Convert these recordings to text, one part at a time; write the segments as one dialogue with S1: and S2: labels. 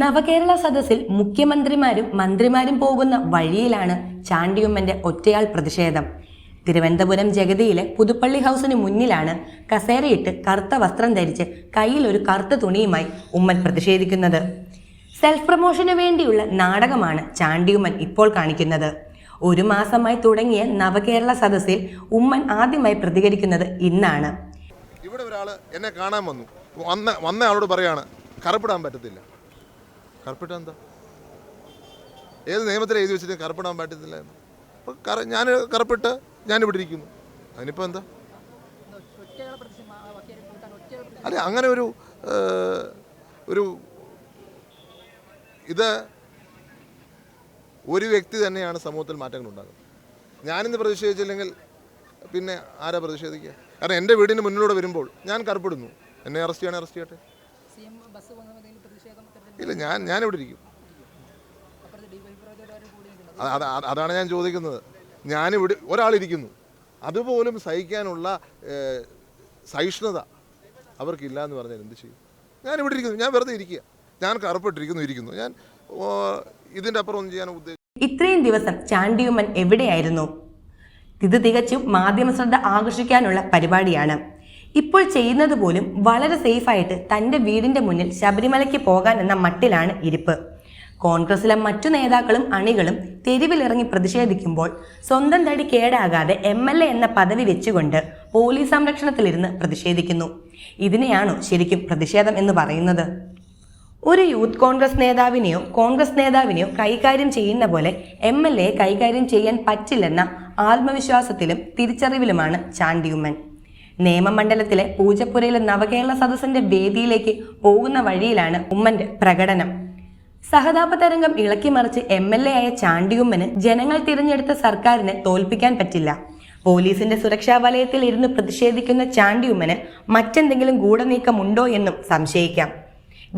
S1: നവകേരള സദസ്സിൽ മുഖ്യമന്ത്രിമാരും മന്ത്രിമാരും പോകുന്ന വഴിയിലാണ് ചാണ്ടിയുമ്മന്റെ ഒറ്റയാൾ പ്രതിഷേധം. തിരുവനന്തപുരം ജഗതിയിലെ പുതുപ്പള്ളി ഹൗസിന് മുന്നിലാണ് കസേരയിട്ട് കറുത്ത വസ്ത്രം ധരിച്ച് കയ്യിൽ ഒരു കറുത്ത തുണിയുമായി ഉമ്മൻ പ്രതിഷേധിക്കുന്നത്. സെൽഫ് പ്രൊമോഷന് വേണ്ടിയുള്ള നാടകമാണ് ചാണ്ടിയുമ്മൻ ഇപ്പോൾ കാണിക്കുന്നത്. ഒരു മാസമായി തുടങ്ങിയ നവകേരള സദസ്സിൽ ഉമ്മൻ ആദ്യമായി പ്രതികരിക്കുന്നത് ഇന്നാണ്.
S2: ഇവിടെ ഒരാൾ എന്നെ കാണാൻ വന്നു. വന്ന വന്ന ആളോട് പറയാണ് കറുപ്പിടാൻ പറ്റത്തില്ല. കറുപ്പിട്ടാൻ എന്താ ഏത് നിയമത്തിൽ എഴുതി വെച്ചിട്ട് കറുപ്പിടാൻ പറ്റത്തില്ല അപ്പോൾ കറ ഞാൻ കറുപ്പിട്ട് ഞാനിവിടെ ഇരിക്കുന്നു. അതിനിപ്പോൾ എന്താ? അല്ല അങ്ങനെ ഒരു ഒരു ഇത് ഒരു വ്യക്തി തന്നെയാണ് സമൂഹത്തിൽ മാറ്റങ്ങൾ ഉണ്ടാകുന്നത് ഞാനിന്ന് പ്രതിഷേധിച്ചില്ലെങ്കിൽ പിന്നെ ആരാ പ്രതിഷേധിക്കുക? കാരണം എന്റെ വീടിന് മുന്നിലൂടെ വരുമ്പോൾ ഞാൻ കറുപ്പിടുന്നു. എന്നെ അറസ്റ്റ് ചെയ്യണേ അറസ്റ്റ് ചെയ്യട്ടെ? ഇല്ല ഞാൻ ഞാനിവിടെ ഇരിക്കും. അതാണ് ഞാൻ ചോദിക്കുന്നത്. ഞാനിവിടെ ഒരാളിരിക്കുന്നു. അതുപോലും സഹിക്കാനുള്ള സഹിഷ്ണുത അവർക്കില്ല എന്ന് പറഞ്ഞാൽ എന്ത് ചെയ്യും? ഞാനിവിടെ ഇരിക്കുന്നു ഞാൻ വെറുതെ ഇരിക്കുക. ഞാൻ കറുപ്പിട്ടിരിക്കുന്നു ഇരിക്കുന്നു. ഞാൻ ഇതിന്റെ അപ്പുറം ഒന്നും ചെയ്യാൻ ഉദ്ദേശിച്ചു
S1: ഇത്രയും ദിവസം ചാണ്ടിയുമ്മൻ എവിടെയായിരുന്നു? ഇത് തികച്ചും മാധ്യമ ശ്രദ്ധ ആകർഷിക്കാനുള്ള പരിപാടിയാണ്. ഇപ്പോൾ ചെയ്യുന്നത് പോലും വളരെ സേഫായിട്ട് തന്റെ വീടിന്റെ മുന്നിൽ ശബരിമലയ്ക്ക് പോകാൻ എന്ന മട്ടിലാണ് ഇരിപ്പ്. കോൺഗ്രസിലെ മറ്റു നേതാക്കളും അണികളും തെരുവിലിറങ്ങി പ്രതിഷേധിക്കുമ്പോൾ സ്വന്തം തടി കേടാകാതെ എം എൽ എ എന്ന പദവി വെച്ചുകൊണ്ട് പോലീസ് സംരക്ഷണത്തിലിരുന്ന് പ്രതിഷേധിക്കുന്നു. ഇതിനെയാണോ ശരിക്കും പ്രതിഷേധം എന്ന് പറയുന്നത്? ഒരു യൂത്ത് കോൺഗ്രസ് നേതാവിനെയോ കോൺഗ്രസ് നേതാവിനെയോ കൈകാര്യം ചെയ്യുന്ന പോലെ എം എൽ എ കൈകാര്യം ചെയ്യാൻ പറ്റില്ലെന്ന ആത്മവിശ്വാസത്തിലും തിരിച്ചറിവിലുമാണ് ചാണ്ടിയുമ്മൻ. നിയമമണ്ഡലത്തിലെ പൂജപ്പുരയിലെ നവകേരള സദസ്സിന്റെ വേദിയിലേക്ക് പോകുന്ന വഴിയിലാണ് ഉമ്മന്റെ പ്രകടനം. സഹതാപ തരംഗം ഇളക്കിമറിച്ച് എം എൽ എ ആയ ചാണ്ടിയുമ്മന് ജനങ്ങൾ തിരഞ്ഞെടുത്ത സർക്കാരിനെ തോൽപ്പിക്കാൻ പറ്റില്ല. പോലീസിന്റെ സുരക്ഷാ വലയത്തിൽ ഇരുന്ന് പ്രതിഷേധിക്കുന്ന ചാണ്ടിയുമ്മന് മറ്റെന്തെങ്കിലും ഗൂഢനീക്കമുണ്ടോ എന്നും സംശയിക്കാം.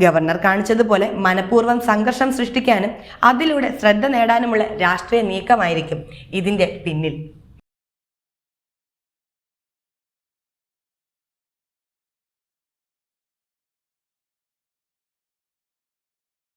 S1: ഗവർണർ കാണിച്ചതുപോലെ മനഃപൂർവം സംഘർഷം സൃഷ്ടിക്കാനും അതിലൂടെ ശ്രദ്ധ നേടാനുമുള്ള രാഷ്ട്രീയ നീക്കമായിരിക്കും ഇതിന്റെ പിന്നിൽ.